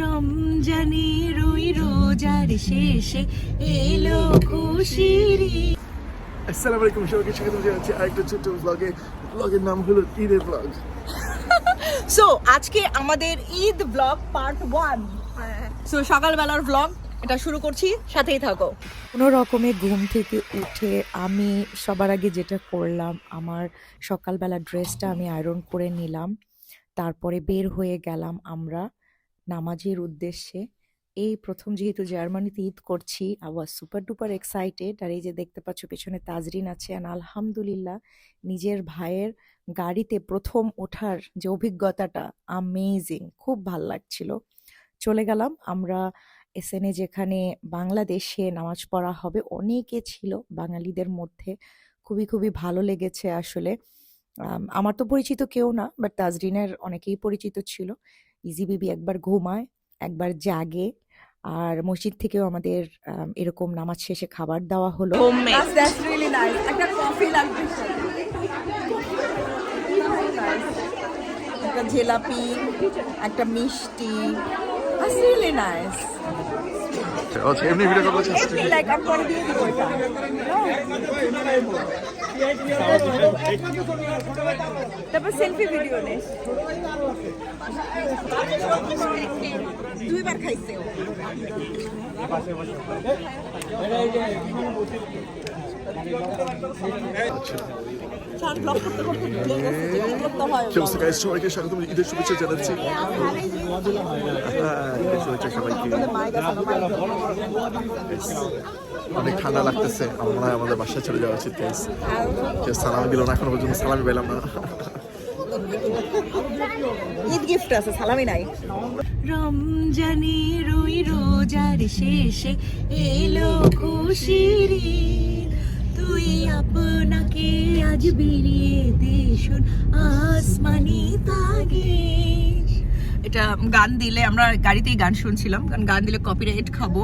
রমজানের ওই রোজার শেষে এলো খুশির। আসসালামু আলাইকুম সবাইকে স্বাগত জানাচ্ছি আরেকটা ছোট্ট ব্লগে ব্লগের নাম হলো ঈদের ব্লগ সো আজকে আমাদের Eid blog part one so সকালবেলার ব্লগ এটা শুরু করছি সাথেই থাকো। কোনো রকমে ঘুম থেকে উঠে আমি সবার আগে যেটা করলাম আমার সকালবেলা ড্রেসটা আমি আয়রন করে নিলাম। তারপরে বের হয়ে গেলাম আমরা নামাজের উদ্দেশ্যে। এই প্রথম যেহেতু জার্মানিতে ঈদ করছি আবার সুপার ডুপার এক্সাইটেড আর এই যে দেখতে পাচ্ছ, পেছনে তাজরিন আছে। আর আলহামদুলিল্লাহ, নিজের ভাইয়ের গাড়িতে প্রথম ওঠার যে অভিজ্ঞতাটা আমেজিং খুব ভালো লাগছিল। চলে গেলাম। আমরা এসএনএ যেখানে বাংলাদেশে নামাজ পড়া হবে, অনেকে ছিল বাঙালিদের মধ্যে। খুবই খুবই ভালো লেগেছে আসলে। আমার তো পরিচিত কেউ না বাট তাজরিনের অনেকেই পরিচিত ছিল। ইজি বিবি একবার ঘুমায় একবার জাগে আর মসজিদ থেকেও আমাদের এরকম নামাজ শেষে খাবার দেওয়া হলো। That's, that's really nice. একটা জিলাপি একটা মিষ্টি। আচ্ছা এমনি ভিডিও to তারপর সেলফি ভিডিও নে। দুইবার খাইছে হয় কি অবস্থা guys? সবাইকে স্বাগত ঈদের শুভেচ্ছা জানাচ্ছি। ঈদের শুভেচ্ছা সবাইকে অনেক ঠান্ডা লাগতেছে। আমার আমাদের বাসায় চলে যাওয়া উচিত সালামি দিল না এখনও পর্যন্ত সালামি পেলাম না। ঈদ গিফট আছে সালামি নাই। রমজানের ওই রোজার শেষে এলো খুশির আপনাকে আজ বেরিয়ে দেশুন আসমানি তাগে এটা গান দিলে আমরা গাড়িতেই গান শুনছিলাম কারণ গান দিলে কপিরাইট খাব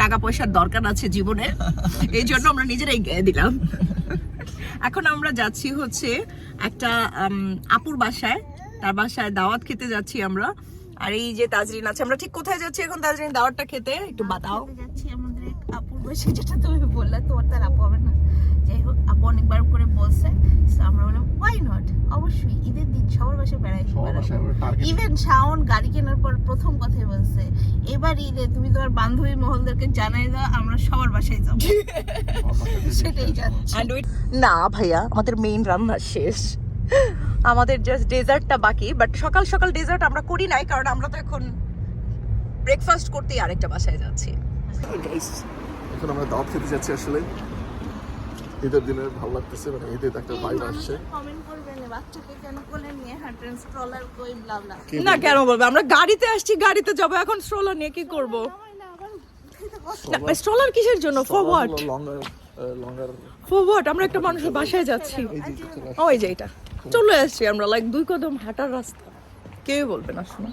টাকা পয়সার দরকার আছে জীবনে এই জন্য আমরা নিজেরাই গেয়ে দিলাম। এখন আমরা যাচ্ছি হচ্ছে একটা আপুর বাসায় তার বাসায় দাওয়াত খেতে যাচ্ছি আমরা। আর এই যে তাজরিন আছে আমরা ঠিক কোথায় যাচ্ছি এখন তাজরিন? দাওয়াতটা খেতে একটু বাতাও। যাচ্ছি আমাদের আপুর বসে যেটা তুমি বললে তোমার তার আপু হবে না। যাই হোক আপু অনেকবার করে বলছে So আমরা বললাম ওয়াই নট অবশ্যই ঈদের দিন সবার বাসায় বেড়াই ইভেন শাওন গাড়ি কেনার পর প্রথম কথাই বলছে এবার ঈদে তুমি তোমার বান্ধবী মহলদেরকে জানাই দাও আমরা সবার বাসায় যাব। সেটাই যাচ্ছে। না ভাইয়া আমাদের মেইন রান্না শেষ। আমাদের জাস্ট ডেজার্টটা বাকি বাট সকাল সকাল ডেজার্ট আমরা করি নাই কারণ আমরা তো এখন ব্রেকফাস্ট করতেই আরেকটা বাসায় যাচ্ছি। এখন আমরা দাওয়াত খেতে যাচ্ছি আসলে। ঈদের দিনে ভালো লাগতেছে মানে ঈদের একটা ভাইব আসছে। কমেন্ট করবেন বাচ্চাকে কেন কোলে নিয়ে হাঁটেন স্ট্রলার কই? ব্লা ব্লা না কেন বলবে? আমরা গাড়িতে আসছি গাড়িতে যাব এখন স্ট্রলার নিয়ে কি করব? স্ট্রলার কিসের জন্য? ফর হোয়াট ফর হোয়াট আমরা একটা মানুষের বাসায় যাচ্ছি। ওই যে এটা চলে আসছি। আমরা লাইক দুই কদম হাঁটার রাস্তা। কেউ বলবে না শোনো।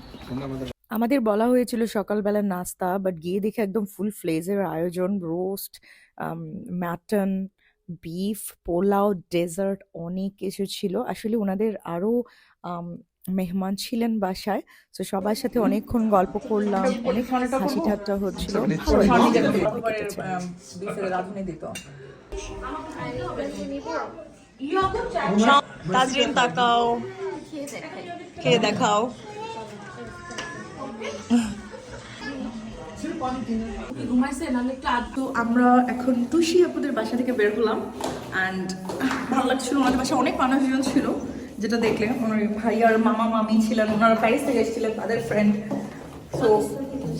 আমাদের বলা হয়েছিল সকালবেলা নাস্তা বাট গিয়ে দেখে একদম ফুল ফ্লেজের আয়োজন roast mutton beef pulao dessert অনেক কিছু ছিল। আসলে ওনাদের আরও মেহমান ছিলেন বাসায়। তো সবার সাথে অনেকক্ষণ গল্প করলাম অনেক হাসি ঠাট্টা হচ্ছিল। তাজরিন তাকাও। খেয়ে দেখাও। তো আমরা এখন টুসি আপুদের বাসা থেকে বের হলাম অ্যান্ড ভালো লাগছিল। আমাদের বাসায় অনেক মানুষজন ছিল, যেটা দেখলে ওনার ভাই আর মামা, মামি ছিলেন, ওনারা প্যারিস থেকে এসেছিলেন, তাদের ফ্রেন্ড তো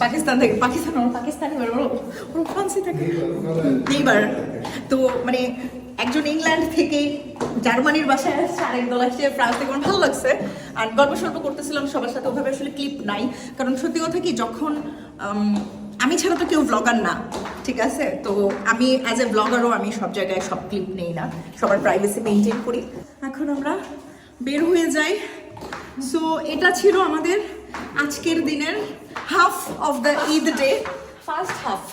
পাকিস্তান থেকে পাকিস্তান ওরা পাকিস্তানি ওরা ফ্রান্সে থাকে। এইবার, তো মানে একজন ইংল্যান্ড থেকে জার্মানির বাসায় আসছে, আরেক দল আসছে ফ্রান্স থেকে। ভালো লাগছে। আর গল্প সল্প করতেছিলাম সবার সাথে, ওভাবে আসলে ক্লিপ নাই। কারণ সত্যি কথা কি, যখন আমি ছাড়া তো কেউ ব্লগার না, ঠিক আছে? তো আমি অ্যাজ এ ব্লগারও আমি সব জায়গায় সব ক্লিপ নেই না, সবার প্রাইভেসি মেনটেন করি। এখন আমরা বের হয়ে যাই। সো এটা ছিল আমাদের আজকের দিনের half of the Eid day first half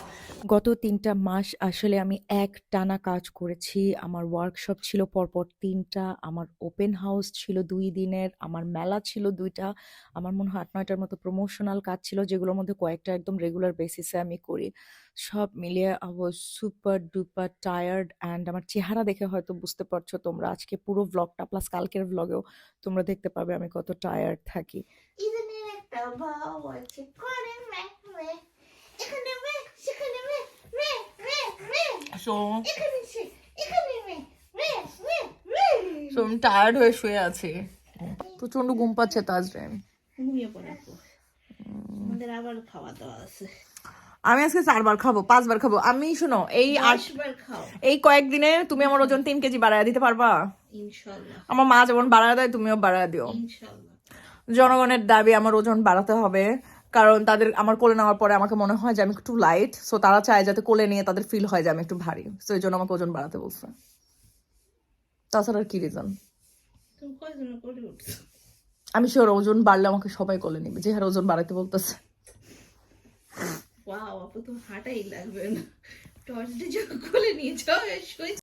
গত তিনটা মাস আসলে আমি এক টানা কাজ করেছি। আমার ওয়ার্কশপ ছিল পরপর তিনটা, আমার ওপেন হাউস ছিল দুই দিনের, আমার মেলা ছিল দুইটা। আমার মনে হয় আট, নয়টার মতো প্রমোশনাল কাজ ছিল, যেগুলোর মধ্যে কয়েকটা একদম রেগুলার বেসিসে আমি করি। সব মিলিয়ে I super duper tired and আমার চেহারা দেখে হয়তো বুঝতে পারছ তোমরা, আজকে পুরো ব্লগটা প্লাস কালকের ব্লগেও তোমরা দেখতে পাবে আমি কত টায়ার্ড থাকি। একটা ভাব আছে করে এখানে সেখানে মে মে সো এখানে সে এখানে মে মে মে মে সো আমি টায়ার্ড হয়ে শুয়ে আছি। প্রচণ্ড ঘুম পাচ্ছে তাজরিন ঘুমিয়ে পড়াবো আমাদের আবার খাওয়া দাওয়া আছে। আমি আজকে চারবার খাব পাঁচবার খাব। আমি শোনো এই আসবার এই কয়েকদিনে তুমি আমার ওজন তিন কেজি বাড়ায় দিতে পারবা? আমার মা যেমন বাড়ায় দেয় তুমিও বাড়ায় দিও। জনগণের দাবি আমার ওজন বাড়াতে হবে। কারণ তাদের আমার কোলে নেওয়ার পরে আমাকে মনে হয় যে আমি একটু লাইট সো তারা চায় যাতে কোলে নিয়ে তাদের ফিল হয় যে আমি একটু ভারী। সো এই জন্য আমাকে ওজন বাড়াতে বলছে। তাছাড়া আর কি রিজন আমি শিওর ওজন বাড়লে আমাকে সবাই কোলে নিবে। যে হারে ওজন বাড়াতে বলতেছে। ওয়াও আপু তো হাঁটাই লাগবে না। টর্চ দিয়ে যখন খুলে নিয়েছো শুয়ে